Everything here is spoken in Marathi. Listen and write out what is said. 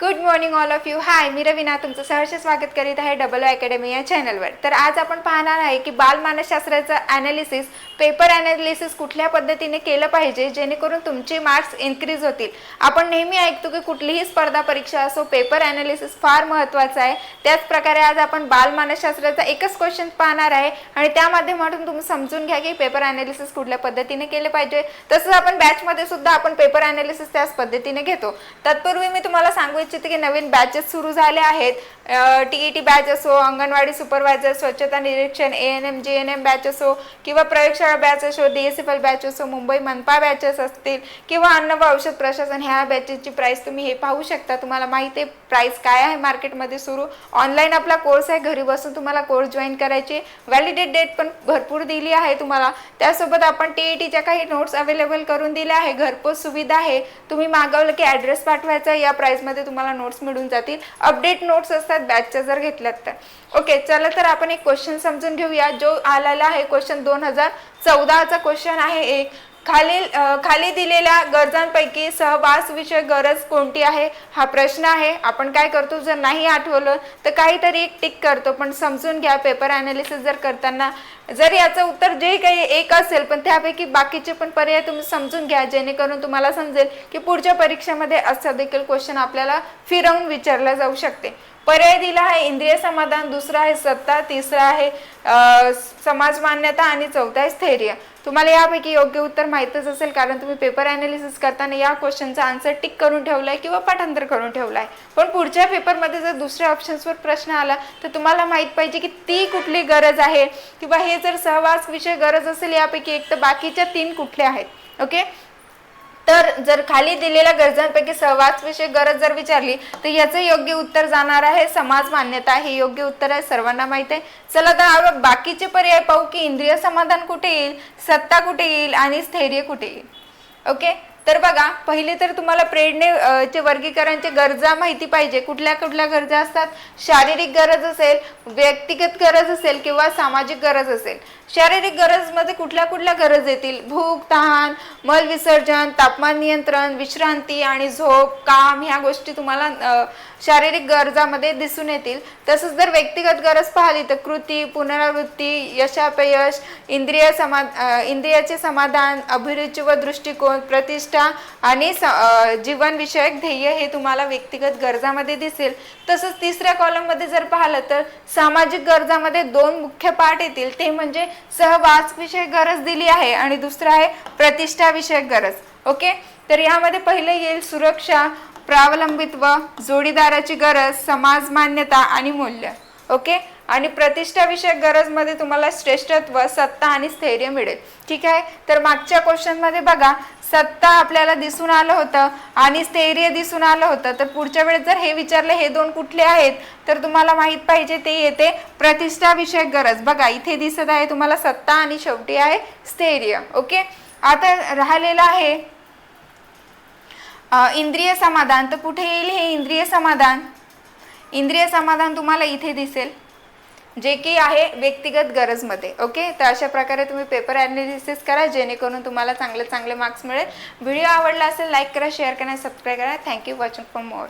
Good morning all of you hi मी रवीना. तुमचं सहर्ष स्वागत करीत आहे डबल अकॅडमी या चॅनलवर. तर आज आपण पाहणार आहे की बालमानसशास्त्राचं ॲनालिसिस पेपर ॲनालिसिस कुठल्या पद्धतीने केलं पाहिजे जेणेकरून तुमचे मार्क्स इन्क्रीज होतील. आपण नेहमी ऐकतो की कुठलीही स्पर्धा परीक्षा असो पेपर ॲनालिसिस फार महत्त्वाचं आहे. त्याचप्रकारे आज आपण बालमानसशास्त्राचा एकच क्वेश्चन पाहणार आहे आणि त्या माध्यमातून तुम्ही समजून घ्या की पेपर ॲनालिसिस कुठल्या पद्धतीने केले पाहिजे. तसंच आपण बॅचमध्ये सुद्धा आपण पेपर ॲनालिसिस त्याच पद्धतीने घेतो. तत्पूर्वी मी तुम्हाला सांगू इच्छिते की नवीन बॅचेस सुरू झाले आहेत. टी ई टी बॅच असो अंगणवाडी सुपरवायझर स्वच्छता निरीक्षण A N M G N M batch असो किंवा प्रयोगशाळा बॅच असो D S F L batch असो मुंबई मनपा बॅचेस असतील किंवा अन्न व औषध प्रशासन ह्या बॅचेसची प्राईस तुम्ही हे पाहू शकता. तुम्हाला माहिती आहे प्राईस काय आहे मार्केटमध्ये सुरू. ऑनलाईन आपला कोर्स आहे घरी बसून तुम्हाला कोर्स जॉईन करायचे. व्हॅलिडेट डेट पण भरपूर दिली आहे तुम्हाला. त्यासोबत आपण टी ई टीच्या काही नोट्स अवेलेबल करून दिल्या आहे. घरपोच सुविधा आहे. तुम्ही मागवलं की ॲड्रेस पाठवायचा या प्राईसमध्ये तुम्हाला नोट्स मिळून जातील. अपडेट नोट्स असतात बॅचच्या जर घेतल्यात तर. ओके चला तर आपण एक क्वेश्चन समजून घेऊया. जो आलेला आहे क्वेश्चन दोन हजार चौदाचा क्वेश्चन आहे एक. खालील खाली दिलेल्या गरजांपैकी सहवास विषय गरज कोणती आहे? हा प्रश्न आहे. आपण काय करतो? जर नाही आठवलं तर काहीतरी एक टिक करतो. पण समजून घ्या पेपर अनालिसिस जर करताना जर याचं उत्तर जे काही एक असेल पण त्यापैकी बाकीचे पण पर्याय तुम्ही समजून घ्या. जेणेकरून तुम्हाला समजेल की पुढच्या परीक्षेमध्ये असं देखील क्वेश्चन आपल्याला फिरवून विचारला जाऊ शकते. पर्याय दिला आहे इंद्रिय समाधान. दुसरा आहे सत्ता. तिसरा आहे समाज मान्यता. आणि चौथा आहे स्थैर्य. तुम्हाला यापैकी योग्य उत्तर माहीतच असेल कारण तुम्ही पेपर अनालिसिस करताना या क्वेश्चनचा आन्सर टिक करून ठेवलाय किंवा पाठांतर करून ठेवलाय. पण पुढच्या पेपरमध्ये जर दुसऱ्या ऑप्शन्सवर प्रश्न आला तर तुम्हाला माहीत पाहिजे की ती कुठली गरज आहे किंवा हे जर सहवास विषय गरज असेल यापैकी एक तर बाकीच्या तीन कुठल्या आहेत. ओके तर जर खाली दिलेल्या गरजांपैकी सहवासविषयक गरज जर विचारली तर याचं योग्य उत्तर जाणार आहे. समाज मान्यता हे योग्य उत्तर आहे सर्वांना माहीत आहे. चला तर बाकीचे पर्याय पाहू की इंद्रिय समाधान कुठे येईल सत्ता कुठे येईल आणि स्थैर्य कुठे येईल. ओके तर बघा पहिले तर तुम्हाला प्रेरणे चे वर्गीकरणचे गरजा माहिती पाहिजे. कुठल्या कुठल्या गरजा असतात? शारीरिक गरज असेल व्यक्तिगत गरज असेल किंवा सामाजिक गरज असेल. शारीरिक गरजमध्ये कुठल्या कुठल्या गरज येतील? भूक तहान मल विसर्जन तापमान नियंत्रण विश्रांती आणि झोप काम ह्या गोष्टी तुम्हाला शारीरिक गरजामध्ये दिसून येतील. तसंच जर व्यक्तिगत गरज पाहिली तर कृती पुनरावृत्ती यशापयश इंद्रिय समा इंद्रियाचे समाधान अभिरुची व दृष्टिकोन प्रतिष्ठा आणि जीवनविषयक ध्येय हे तुम्हाला व्यक्तिगत गरजामध्ये दिसेल. तसंच तिसऱ्या कॉलममध्ये जर पाहिलं तर सामाजिक गरजामध्ये दोन मुख्य पाठ येतील. ते म्हणजे सहवासविषयक गरज दिली आहे आणि दुसरं आहे प्रतिष्ठाविषयक गरज. ओके? तर यामध्ये पहिले येईल सुरक्षा प्रावलंबित्व जोडीदाराची गरज समाज मान्यता आणि मूल्य. ओके? आणि प्रतिष्ठाविषयक गरजमध्ये तुम्हाला श्रेष्ठत्व सत्ता आणि स्थैर्य मिळेल. ठीक आहे? तर मागच्या क्वेश्चनमध्ये बघा सत्ता आपल्याला दिसून आलं होतं आणि स्थैर्य दिसून आलं होतं. तर पुढच्या वेळेस जर हे विचारलं हे दोन कुठले आहेत? तर तुम्हाला माहीत पाहिजे ते येते प्रतिष्ठाविषयक गरज. बघा इथे दिसत आहे तुम्हाला सत्ता आणि शेवटी आहे स्थैर्य. ओके? आता राहिलेलं आहे इंद्रिय समाधान. तर कुठे येईल हे इंद्रिय समाधान? इंद्रिय समाधान तुम्हाला इथे दिसेल. जे की आहे व्यक्तिगत गरजमध्ये ओके? तर अशा प्रकारे तुम्ही पेपर ॲनालिसिस करा जेणेकरून तुम्हाला चांगले चांगले मार्क्स मिळेल. व्हिडिओ आवडला असेल लाईक करा शेअर करा सबस्क्राईब करा. Thank you watching for more